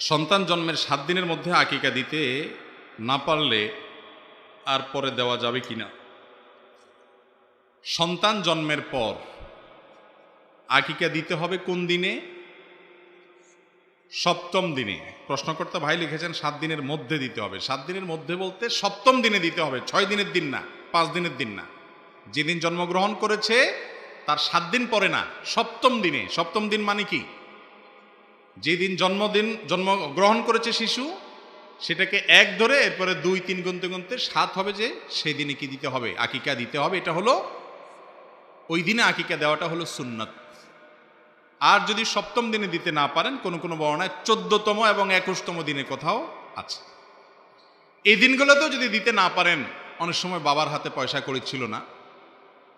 সন্তান জন্মের সাত দিনের মধ্যে আকিকা দিতে না পারলে আর পরে দেওয়া যাবে কি না সন্তান জন্মের পর আকিকা দিতে হবে কোন দিনে? সপ্তম দিনে। প্রশ্নকর্তা ভাই লিখেছেন সাত দিনের মধ্যে দিতে হবে। সাত দিনের মধ্যে বলতে সপ্তম দিনে দিতে হবে, ছয় দিনের দিন না, পাঁচ দিনের দিন না। যেদিন জন্মগ্রহণ করেছে, তার সাত দিন পরে না, সপ্তম দিনে। সপ্তম দিন মানে কি? যেদিন জন্মদিন জন্মগ্রহণ করেছে শিশু, সেটাকে এক ধরে এরপরে দুই, তিন গুনতে গুনতে সাত হবে যে সেই দিনে কি দিতে হবে, আকিকা দিতে হবে, এটা হলো ওই দিনে আকিকা দেওয়াটা হলো সুন্নত। আর যদি সপ্তম দিনে দিতে না পারেন, কোনো কোনো বর্ণায় চোদ্দতম এবং একুশতম দিনে কোথাও আছে। এই দিনগুলোতেও যদি দিতে না পারেন, অনেক সময় বাবার হাতে পয়সা করে ছিল না,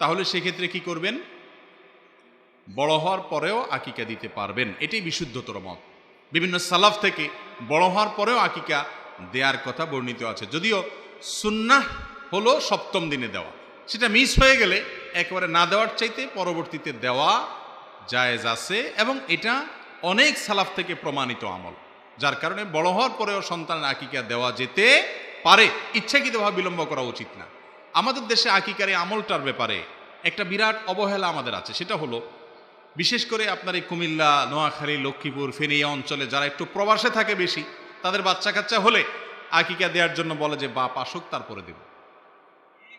তাহলে সেক্ষেত্রে কি করবেন? বড় হওয়ার পরেও আকিকা দিতে পারবেন। এটাই বিশুদ্ধতর মত। বিভিন্ন সালাফ থেকে বড় হওয়ার পরেও আকিকা দেয়ার কথা বর্ণিত আছে। যদিও সুন্নাহ হলো সপ্তম দিনে দেওয়া। সেটা মিস হয়ে গেলে একেবারে না দেওয়ার চাইতে পরবর্তীতে দেওয়া জায়েজ আছে এবং এটা অনেক সালাফ থেকে প্রমাণিত আমল। যার কারণে বড় হওয়ার পরেও সন্তানের আকিকা দেওয়া যেতে পারে। ইচ্ছাকৃতভাবে বিলম্ব করা উচিত না। আমাদের দেশে আকিকার আমলটার ব্যাপারে একটা বিরাট অবহেলা আমাদের আছে। সেটা হলো বিশেষ করে আপনার এই কুমিল্লা, নোয়াখালী, লক্ষ্মীপুর, ফেনী অঞ্চলে যারা একটু প্রবাসে থাকে বেশি, তাদের বাচ্চা কাচ্চা হলে আকিকা দেওয়ার জন্য বলে যে, বাপ আসুক, তারপরে দেব।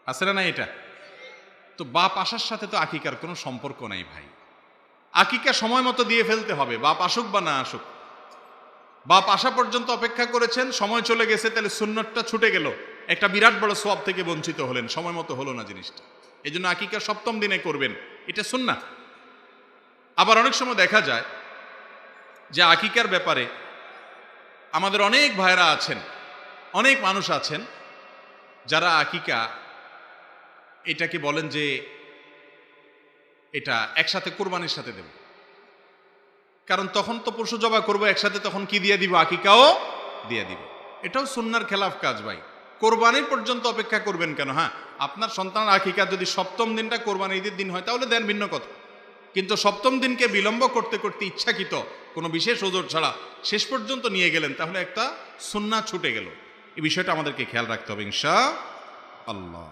আছে না এটা? তো বাপ আসার সাথে তো আকিকার কোনো সম্পর্ক নাই ভাই। আকিকা সময় মতো দিয়ে ফেলতে হবে, বাপ আসুক বা না আসুক। বাপ আসা পর্যন্ত অপেক্ষা করেছেন, সময় চলে গেছে, তাহলে সুন্নতটা ছুটে গেল। একটা বিরাট বড় সব থেকে বঞ্চিত হলেন, সময় মতো হলো না জিনিসটা। এই জন্য আকিকা সপ্তম দিনে করবেন। এটা সুন্না আবার অনেক সময় দেখা যায় যে আকিকার ব্যাপারে আমাদের অনেক ভাইরা আছেন, অনেক মানুষ আছেন, যারা আকিকা এটাকে বলেন যে এটা একসাথে কোরবানির সাথে দেব। কারণ তখন তো পশু জবা করব, একসাথে তখন কি দিয়ে দিব, আকিকাও দিয়ে দিব। এটাও সুন্নার খেলাফ কাজ ভাই। কোরবানির পর্যন্ত অপেক্ষা করবেন কেন? হ্যাঁ আপনার সন্তান আকিকা যদি সপ্তম দিনটা কোরবানি ঈদের দিন হয়, তাহলে দেন ভিন্ন কথা। কিন্তু সপ্তম দিনকে বিলম্ব করতে করতে ইচ্ছাকৃত কোনো বিশেষ ওজোর ছাড়া শেষ পর্যন্ত নিয়ে গেলেন, তাহলে একটা সুন্না ছুটে গেল। এই বিষয়টা আমাদেরকে খেয়াল রাখতে হবে, ইনশা আল্লাহ।